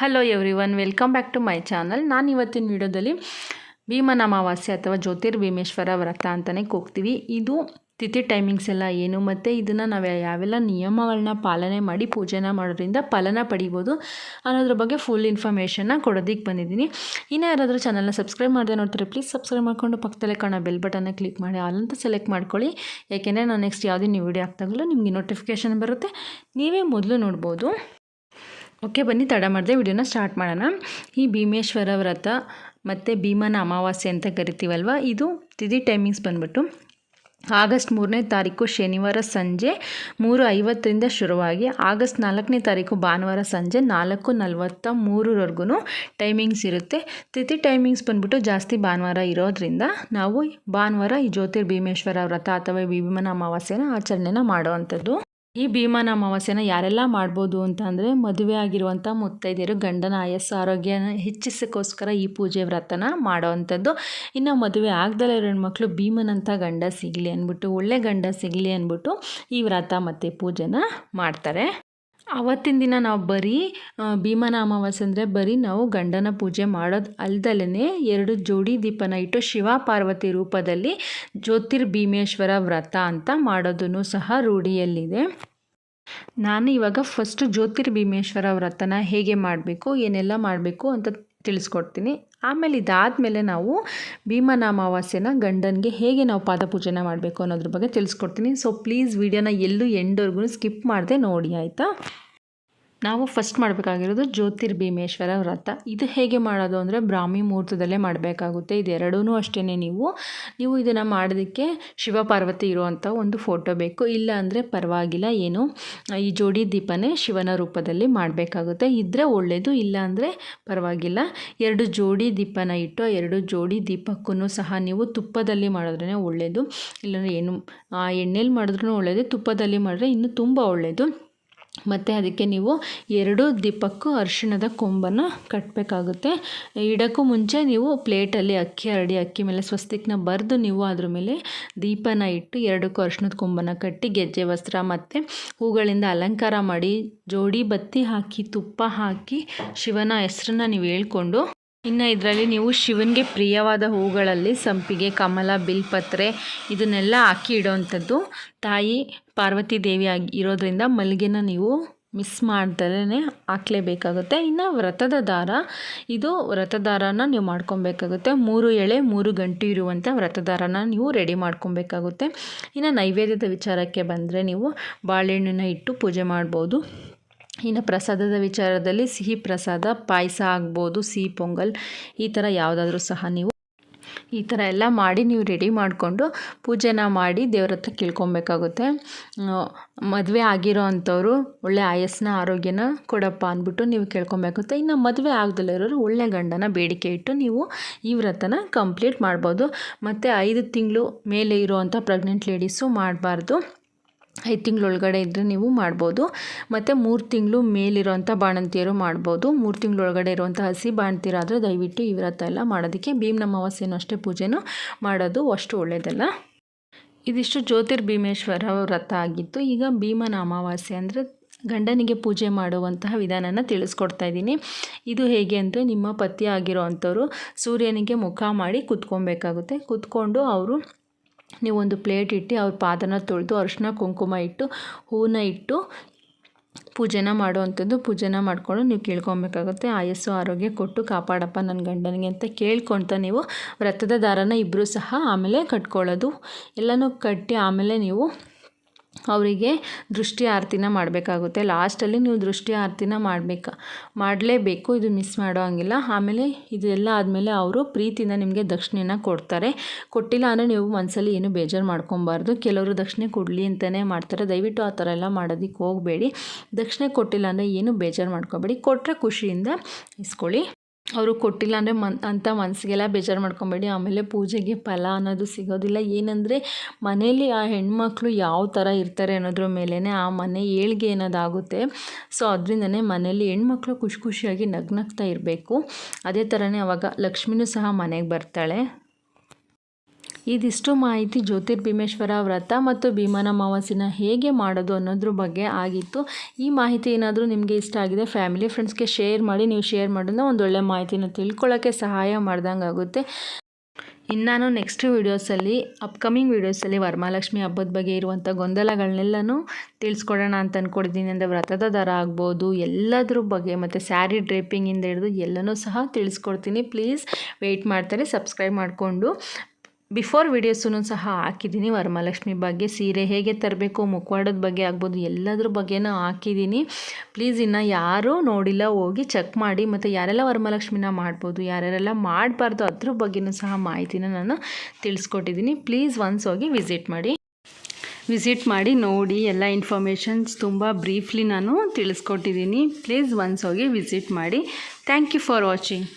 Hello everyone welcome back to my channel ನಾನು ಇವತ್ತಿನ ವಿಡಿಯೋದಲ್ಲಿ ಭೀಮನ ಅಮಾವಾಸ್ಯೆ ಅಥವಾ ಜ್ಯೋತಿರ್ಭೀಮೇಶ್ವರ ವ್ರತ ಅಂತಲೇ ಕೂಗ್ತೀವಿ. ಇದು ತಿಥಿ ಟೈಮಿಂಗ್ಸ್ ಎಲ್ಲ ಏನು ಮತ್ತು ಇದನ್ನು ನಾವು ಯಾವೆಲ್ಲ ನಿಯಮಗಳನ್ನ ಪಾಲನೆ ಮಾಡಿ ಪೂಜೆನ ಮಾಡೋದ್ರಿಂದ ಫಲನ ಪಡಿಬೋದು ಅನ್ನೋದ್ರ ಬಗ್ಗೆ ಫುಲ್ ಇನ್ಫಾರ್ಮೇಷನ್ನ ಕೊಡೋದಕ್ಕೆ ಬಂದಿದ್ದೀನಿ. ಇನ್ನು ಯಾರಾದರೂ ಚಾನಲ್ನ ಸಬ್ಸ್ಕ್ರೈಬ್ ಮಾಡದೆ ನೋಡ್ತಾರೆ ಪ್ಲೀಸ್ ಸಬ್ಸ್ಕ್ರೈಬ್ ಮಾಡಿಕೊಂಡು ಪಕ್ಕದಲ್ಲೇ ಕಾಣೋ ಬೆಲ್ ಬಟನ್ನ ಕ್ಲಿಕ್ ಮಾಡಿ, ಅಲ್ಲಂತ ಸೆಲೆಕ್ಟ್ ಮಾಡ್ಕೊಳ್ಳಿ. ಯಾಕೆಂದರೆ ನಾನು ನೆಕ್ಸ್ಟ್ ಯಾವುದೇ ನೀವು ವಿಡಿಯೋ ಹಾಕ್ದಾಗಲೂ ನಿಮಗೆ ನೋಟಿಫಿಕೇಷನ್ ಬರುತ್ತೆ. ನೀವೇ ಮೊದಲು ನೋಡ್ಬೋದು. ಓಕೆ, ಬನ್ನಿ, ತಡ ಮಾಡಿದೆ ವಿಡಿಯೋನ ಸ್ಟಾರ್ಟ್ ಮಾಡೋಣ. ಈ ಭೀಮೇಶ್ವರ ವ್ರತ ಮತ್ತು ಭೀಮನ ಅಮಾವಾಸ್ಯೆ ಅಂತ ಕರಿತೀವಲ್ವ? ಇದು ತಿದಿ ಟೈಮಿಂಗ್ಸ್ ಬಂದ್ಬಿಟ್ಟು ಆಗಸ್ಟ್ ಮೂರನೇ ತಾರೀಕು ಶನಿವಾರ ಸಂಜೆ ಮೂರು ಐವತ್ತರಿಂದ ಶುರುವಾಗಿ ಆಗಸ್ಟ್ ನಾಲ್ಕನೇ ತಾರೀಕು ಭಾನುವಾರ ಸಂಜೆ ನಾಲ್ಕು ನಲ್ವತ್ತ ಮೂರರವರೆಗೂ ಟೈಮಿಂಗ್ಸ್ ಇರುತ್ತೆ. ತಿಥಿ ಟೈಮಿಂಗ್ಸ್ ಬಂದ್ಬಿಟ್ಟು ಜಾಸ್ತಿ ಭಾನುವಾರ ಇರೋದ್ರಿಂದ ನಾವು ಭಾನುವಾರ ಈ ಜ್ಯೋತಿರ್ಭೀಮೇಶ್ವರ ವ್ರತ ಅಥವಾ ಭೀಮನ ಅಮಾವಾಸ್ಯೆನ ಆಚರಣೆನ ಮಾಡುವಂಥದ್ದು. ಈ ಭೀಮನ ಅಮಾವಾಸ್ಯೆನ ಯಾರೆಲ್ಲ ಮಾಡ್ಬೋದು ಅಂತ ಅಂದರೆ ಮದುವೆ ಆಗಿರುವಂಥ ಮುತ್ತೈದೆಯರು, ಗಂಡನ ಆಯಸ್ಸು, ಆರೋಗ್ಯನ ಹೆಚ್ಚಿಸೋಕ್ಕೋಸ್ಕರ ಈ ಪೂಜೆ ವ್ರತನ ಮಾಡೋವಂಥದ್ದು. ಇನ್ನು ಮದುವೆ ಆಗದಲ್ಲೇ ಹೆಣ್ಮಕ್ಳು ಭೀಮನಂಥ ಗಂಡ ಸಿಗಲಿ ಅಂದ್ಬಿಟ್ಟು, ಒಳ್ಳೆ ಗಂಡ ಸಿಗಲಿ ಅಂದ್ಬಿಟ್ಟು ಈ ವ್ರತ ಮತ್ತು ಪೂಜೆನ ಮಾಡ್ತಾರೆ. ಅವತ್ತಿನ ದಿನ ನಾವು ಬರೀ ಭೀಮನ ಅಮಾವಾಸ್ಯೆ ಅಂದರೆ ಬರೀ ನಾವು ಗಂಡನ ಪೂಜೆ ಮಾಡೋದು ಅಲ್ದಲೇ ಎರಡು ಜೋಡಿ ದೀಪನ ಇಟ್ಟು ಶಿವ ಪಾರ್ವತಿ ರೂಪದಲ್ಲಿ ಜ್ಯೋತಿರ್ಭೀಮೇಶ್ವರ ವ್ರತ ಅಂತ ಮಾಡೋದನ್ನು ಸಹ ರೂಢಿಯಲ್ಲಿದೆ. ನಾನು ಇವಾಗ ಫಸ್ಟು ಜ್ಯೋತಿರ್ಭೀಮೇಶ್ವರ ವ್ರತನ ಹೇಗೆ ಮಾಡಬೇಕು, ಏನೆಲ್ಲ ಮಾಡಬೇಕು ಅಂತ ತಿಳಿಸ್ಕೊಡ್ತೀನಿ. ಆಮೇಲೆ ಇದಾದಮೇಲೆ ನಾವು ಭೀಮನ ಅಮಾವಾಸ್ಯೆನ ಗಂಡನಿಗೆ ಹೇಗೆ ನಾವು ಪಾದಪೂಜೆನ ಮಾಡಬೇಕು ಅನ್ನೋದ್ರ ಬಗ್ಗೆ ತಿಳಿಸ್ಕೊಡ್ತೀನಿ. ಸೊ ಪ್ಲೀಸ್ ವಿಡಿಯೋನ ಎಲ್ಲೂ ಎಂಡವರೆಗೂ ಸ್ಕಿಪ್ ಮಾಡದೆ ನೋಡಿ, ಆಯಿತಾ? ನಾವು ಫಸ್ಟ್ ಮಾಡಬೇಕಾಗಿರೋದು ಜ್ಯೋತಿರ್ಭೀಮೇಶ್ವರ ವ್ರತ. ಇದು ಹೇಗೆ ಮಾಡೋದು ಅಂದರೆ ಬ್ರಾಹ್ಮಿ ಮುಹೂರ್ತದಲ್ಲೇ ಮಾಡಬೇಕಾಗುತ್ತೆ. ಇದೆರಡೂ ಅಷ್ಟೇ ನೀವು. ನೀವು ಇದನ್ನು ಮಾಡೋದಕ್ಕೆ ಶಿವ ಪಾರ್ವತಿ ಇರುವಂಥ ಒಂದು ಫೋಟೋ ಬೇಕು. ಇಲ್ಲ ಅಂದರೆ ಪರವಾಗಿಲ್ಲ, ಏನು? ಈ ಜೋಡಿ ದೀಪನೇ ಶಿವನ ರೂಪದಲ್ಲಿ ಮಾಡಬೇಕಾಗುತ್ತೆ. ಇದ್ದರೆ ಒಳ್ಳೆಯದು ಇಲ್ಲ ಅಂದರೆ ಪರವಾಗಿಲ್ಲ. ಎರಡು ಜೋಡಿ ದೀಪನ ಇಟ್ಟು ಎರಡು ಜೋಡಿ ದೀಪಕ್ಕೂ ಸಹ ನೀವು ತುಪ್ಪದಲ್ಲಿ ಮಾಡಿದ್ರೇ ಒಳ್ಳೆಯದು ಇಲ್ಲಾಂದರೆ ಏನು, ಆ ಎಣ್ಣೆಲಿ ಮಾಡಿದ್ರೂ ಒಳ್ಳೆಯದು ತುಪ್ಪದಲ್ಲಿ ಮಾಡಿದ್ರೆ ಇನ್ನೂ ತುಂಬ ಒಳ್ಳೆಯದು ಮತ್ತು ಅದಕ್ಕೆ ನೀವು ಎರಡು ದೀಪಕ್ಕೂ ಅರಿಶಿಣದ ಕೊಂಬನ್ನು ಕಟ್ಟಬೇಕಾಗುತ್ತೆ ಇಡೋಕ್ಕೂ ಮುಂಚೆ ನೀವು ಪ್ಲೇಟಲ್ಲಿ ಅಕ್ಕಿ ಹರಡಿ ಅಕ್ಕಿ ಮೇಲೆ ಸ್ವಸ್ತಿಕ್ನ ಬರೆದು ನೀವು ಅದ್ರ ಮೇಲೆ ದೀಪನ ಇಟ್ಟು ಎರಡಕ್ಕೂ ಅರಿಶಿಣದ ಕೊಂಬನ್ನು ಕಟ್ಟಿ ಗೆಜ್ಜೆ, ವಸ್ತ್ರ ಮತ್ತು ಹೂಗಳಿಂದ ಅಲಂಕಾರ ಮಾಡಿ ಜೋಡಿ ಬತ್ತಿ ಹಾಕಿ, ತುಪ್ಪ ಹಾಕಿ ಶಿವನ ಹೆಸ್ರನ್ನ ನೀವು ಹೇಳ್ಕೊಂಡು ಇನ್ನು ಇದರಲ್ಲಿ ನೀವು ಶಿವನಿಗೆ ಪ್ರಿಯವಾದ ಹೂಗಳಲ್ಲಿ ಸಂಪಿಗೆ, ಕಮಲ, ಬಿಲ್ಪತ್ರೆ ಇದನ್ನೆಲ್ಲ ಹಾಕಿ ಇಡೋವಂಥದ್ದು ತಾಯಿ ಪಾರ್ವತಿ ದೇವಿ ಆಗಿ ಇರೋದ್ರಿಂದ ಮಲ್ಲಿಗೆನ ನೀವು ಮಿಸ್ ಮಾಡ್ದಲೇ ಹಾಕ್ಲೇಬೇಕಾಗುತ್ತೆ. ಇನ್ನು ವ್ರತದ ದಾರ, ಇದು ವ್ರತದಾರನ ನೀವು ಮಾಡ್ಕೊಬೇಕಾಗುತ್ತೆ. ಮೂರು ಎಳೆ, ಮೂರು ಗಂಟು ಇರುವಂಥ ವ್ರತದಾರನ ನೀವು ರೆಡಿ ಮಾಡ್ಕೊಬೇಕಾಗುತ್ತೆ. ಇನ್ನು ನೈವೇದ್ಯದ ವಿಚಾರಕ್ಕೆ ಬಂದರೆ ನೀವು ಬಾಳೆಹಣ್ಣನ್ನು ಇಟ್ಟು ಪೂಜೆ ಮಾಡ್ಬೋದು. ಇನ್ನು ಪ್ರಸಾದದ ವಿಚಾರದಲ್ಲಿ ಸಿಹಿ ಪ್ರಸಾದ, ಪಾಯಸ ಆಗ್ಬೋದು, ಸಿಹಿ ಪೊಂಗಲ್, ಈ ಥರ ಯಾವುದಾದ್ರೂ ಸಹ ನೀವು ಈ ಥರ ಎಲ್ಲ ಮಾಡಿ ನೀವು ರೆಡಿ ಮಾಡಿಕೊಂಡು ಪೂಜೆನ ಮಾಡಿ ದೇವ್ರ ಹತ್ರ ಕೇಳ್ಕೊಬೇಕಾಗುತ್ತೆ. ಮದುವೆ ಆಗಿರೋ ಅಂಥವ್ರು ಒಳ್ಳೆ ಆಯಸ್ಸನ್ನ ಆರೋಗ್ಯನ ಕೊಡಪ್ಪ ಅಂದ್ಬಿಟ್ಟು ನೀವು ಕೇಳ್ಕೊಬೇಕಾಗುತ್ತೆ. ಇನ್ನು ಮದುವೆ ಆಗದಲ್ಲೇ ಇರೋರು ಒಳ್ಳೆ ಗಂಡನ ಬೇಡಿಕೆ ಇಟ್ಟು ನೀವು ಈ ವ್ರತನ ಕಂಪ್ಲೀಟ್ ಮಾಡ್ಬೋದು. ಮತ್ತು ಐದು ತಿಂಗಳು ಮೇಲೆ ಇರೋವಂಥ ಪ್ರೆಗ್ನೆಂಟ್ ಲೇಡೀಸು ಮಾಡಬಾರ್ದು. ಐದು ತಿಂಗಳೊಳಗಡೆ ಇದ್ದರೆ ನೀವು ಮಾಡ್ಬೋದು. ಮತ್ತು ಮೂರು ತಿಂಗಳು ಮೇಲಿರೋಂಥ ಬಾಣಂತಿಯರು ಮಾಡ್ಬೋದು. ಮೂರು ತಿಂಗಳೊಳಗಡೆ ಇರುವಂಥ ಹಸಿ ಬಾಣಂತಿಯರಾದರೆ ದಯವಿಟ್ಟು ಈ ವ್ರತ ಎಲ್ಲ ಮಾಡೋದಕ್ಕೆ ಭೀಮನ ಅಮಾವಾಸ್ಯೆನೂ ಅಷ್ಟೇ ಪೂಜೆನೂ ಮಾಡೋದು ಅಷ್ಟು ಒಳ್ಳೆಯದಲ್ಲ ಇದಿಷ್ಟು ಜ್ಯೋತಿರ್ಭೀಮೇಶ್ವರ ವ್ರತ ಆಗಿತ್ತು. ಈಗ ಭೀಮನ ಅಮಾವಾಸ್ಯೆ ಅಂದರೆ ಗಂಡನಿಗೆ ಪೂಜೆ ಮಾಡುವಂತಹ ವಿಧಾನನ ತಿಳಿಸ್ಕೊಡ್ತಾ ಇದ್ದೀನಿ. ಇದು ಹೇಗೆ ಅಂದರೆ ನಿಮ್ಮ ಪತಿ ಆಗಿರೋ ಅಂಥವ್ರು ಸೂರ್ಯನಿಗೆ ಮುಖ ಮಾಡಿ ಕುತ್ಕೊಬೇಕಾಗುತ್ತೆ. ಕುತ್ಕೊಂಡು ಅವರು ನೀವೊಂದು ಪ್ಲೇಟ್ ಇಟ್ಟು ಅವ್ರ ಪಾದನ ತೊಳೆದು ಅರಿಶಿನ ಕುಂಕುಮ ಇಟ್ಟು ಹೂನ ಇಟ್ಟು ಪೂಜೆನ ಮಾಡುವಂಥದ್ದು. ಪೂಜೆನ ಮಾಡಿಕೊಂಡು ನೀವು ಕೇಳ್ಕೊಬೇಕಾಗುತ್ತೆ. ಆಯಸ್ಸು, ಆರೋಗ್ಯ ಕೊಟ್ಟು ಕಾಪಾಡಪ್ಪ ನನ್ನ ಗಂಡನಿಗೆ ಅಂತ ಕೇಳ್ಕೊಳ್ತಾ ನೀವು. ವ್ರತದ ದಾರನ ಇಬ್ಬರೂ ಸಹ ಆಮೇಲೆ ಕಟ್ಕೊಳ್ಳೋದು. ಎಲ್ಲನೂ ಕಟ್ಟಿ ಆಮೇಲೆ ನೀವು ಅವರಿಗೆ ದೃಷ್ಟಿ ಆರತಿನ ಮಾಡಬೇಕಾಗುತ್ತೆ. ಲಾಸ್ಟಲ್ಲಿ ನೀವು ದೃಷ್ಟಿ ಆರತಿನ ಮಾಡಬೇಕಾ, ಮಾಡಲೇಬೇಕು. ಇದು ಮಿಸ್ ಮಾಡೋ ಹಂಗಿಲ್ಲ. ಆಮೇಲೆ ಇದೆಲ್ಲ ಆದಮೇಲೆ ಅವರು ಪ್ರೀತಿಯಿಂದ ನಿಮಗೆ ದಕ್ಷಿಣೆನ ಕೊಡ್ತಾರೆ. ಕೊಟ್ಟಿಲ್ಲ ಅಂದರೆ ನೀವು ಮನಸ್ಸಲ್ಲಿ ಏನು ಬೇಜಾರು ಮಾಡ್ಕೊಬಾರ್ದು. ಕೆಲವರು ದಕ್ಷಿಣೆ ಕೊಡಲಿ ಅಂತಲೇ ಮಾಡ್ತಾರೆ. ದಯವಿಟ್ಟು ಆ ಥರ ಎಲ್ಲ ಮಾಡೋದಕ್ಕೆ ಹೋಗಬೇಡಿ. ದಕ್ಷಿಣೆ ಕೊಟ್ಟಿಲ್ಲ ಅಂದರೆ ಏನು ಬೇಜಾರು ಮಾಡ್ಕೊಬೇಡಿ. ಕೊಟ್ಟರೆ ಖುಷಿಯಿಂದ ಇಸ್ಕೊಳ್ಳಿ. ಅವರು ಕೊಟ್ಟಿಲ್ಲ ಅಂದರೆ ಮನ್, ಅಂತ ಮನಸ್ಸಿಗೆಲ್ಲ ಬೇಜಾರು ಮಾಡ್ಕೊಬೇಡಿ. ಆಮೇಲೆ ಪೂಜೆಗೆ ಫಲ ಅನ್ನೋದು ಸಿಗೋದಿಲ್ಲ. ಏನಂದರೆ ಮನೇಲಿ ಆ ಹೆಣ್ಮಕ್ಳು ಯಾವ ಥರ ಇರ್ತಾರೆ ಅನ್ನೋದ್ರ ಮೇಲೇ ಆ ಮನೆ ಏಳಿಗೆ ಅನ್ನೋದಾಗುತ್ತೆ. ಸೊ, ಅದರಿಂದನೇ ಮನೇಲಿ ಹೆಣ್ಮಕ್ಳು ಖುಷಿ ಖುಷಿಯಾಗಿ ನಗ್ನಗ್ತಾ ಇರಬೇಕು. ಅದೇ ಥರನೇ ಅವಾಗ ಲಕ್ಷ್ಮಿನೂ ಸಹ ಮನೆಗೆ ಬರ್ತಾಳೆ. ಇದಿಷ್ಟು ಮಾಹಿತಿ ಜ್ಯೋತಿರ್ಭೀಮೇಶ್ವರ ವ್ರತ ಮತ್ತು ಭೀಮನ ಅಮಾವಾಸ್ಯನ ಹೇಗೆ ಮಾಡೋದು ಅನ್ನೋದ್ರ ಬಗ್ಗೆ ಆಗಿತ್ತು. ಈ ಮಾಹಿತಿ ಏನಾದರೂ ನಿಮಗೆ ಇಷ್ಟ ಆಗಿದೆ, ಫ್ಯಾಮಿಲಿ ಫ್ರೆಂಡ್ಸ್ಗೆ ಶೇರ್ ಮಾಡಿ, ನೀವು ಶೇರ್ ಮಾಡೋದನ್ನ ಒಂದೊಳ್ಳೆ ಮಾಹಿತಿನ ತಿಳ್ಕೊಳ್ಳೋಕ್ಕೆ ಸಹಾಯ ಮಾಡ್ದಂಗೆ ಆಗುತ್ತೆ ನಾನು ನೆಕ್ಸ್ಟ್ ವೀಡಿಯೋಸಲ್ಲಿ ಅಪ್ಕಮಿಂಗ್ ವೀಡಿಯೋಸಲ್ಲಿ ವರಮಹಾಲಕ್ಷ್ಮಿ ಹಬ್ಬದ ಬಗ್ಗೆ ಇರುವಂಥ ಗೊಂದಲಗಳನ್ನೆಲ್ಲನೂ ತಿಳಿಸ್ಕೊಡೋಣ ಅಂತ ಅಂದ್ಕೊಂಡಿದ್ದೀನಿ ಅಂದರೆ ವ್ರತದ ದರ ಆಗ್ಬೋದು, ಎಲ್ಲದ್ರ ಬಗ್ಗೆ ಮತ್ತು ಸ್ಯಾರಿ ಡ್ರೇಪಿಂಗಿಂದ ಹಿಡಿದು ಎಲ್ಲನೂ ಸಹ ತಿಳಿಸ್ಕೊಡ್ತೀನಿ. ಪ್ಲೀಸ್ ವೆಯ್ಟ್ ಮಾಡ್ತಾರೆ ಸಬ್ಸ್ಕ್ರೈಬ್ ಮಾಡಿಕೊಂಡು. ಬಿಫೋರ್ ವೀಡಿಯೋಸೂ ಸಹ ಹಾಕಿದ್ದೀನಿ. ವರಮಹಾಲಕ್ಷ್ಮಿ ಬಗ್ಗೆ, ಸೀರೆ ಹೇಗೆ ತರಬೇಕು ಮುಖವಾಡದ ಬಗ್ಗೆ ಆಗ್ಬೋದು, ಎಲ್ಲದ್ರ ಬಗ್ಗೆನೂ ಹಾಕಿದ್ದೀನಿ. ಪ್ಲೀಸ್ ಇನ್ನು ಯಾರೂ ನೋಡಿಲ್ಲ, ಹೋಗಿ ಚೆಕ್ ಮಾಡಿ. ಮತ್ತು ಯಾರೆಲ್ಲ ವರಮಹಾಲಕ್ಷ್ಮಿನ ಮಾಡ್ಬೋದು, ಯಾರ್ಯಾರೆಲ್ಲ ಮಾಡಬಾರ್ದು, ಅದ್ರ ಬಗ್ಗೆನೂ ಸಹ ಮಾಹಿತಿನ ನಾನು ತಿಳಿಸ್ಕೊಟ್ಟಿದ್ದೀನಿ. ಪ್ಲೀಸ್ ಒನ್ಸ್ ಹೋಗಿ ವಿಸಿಟ್ ಮಾಡಿ. ವಿಸಿಟ್ ಮಾಡಿ, ನೋಡಿ, ಎಲ್ಲ ಇನ್ಫಾರ್ಮೇಷನ್ಸ್ ತುಂಬ ಬ್ರೀಫ್ಲಿ ನಾನು ತಿಳಿಸ್ಕೊಟ್ಟಿದ್ದೀನಿ. ಪ್ಲೀಸ್ ಒನ್ಸ್ ಹೋಗಿ ವಿಸಿಟ್ ಮಾಡಿ. Thank you for watching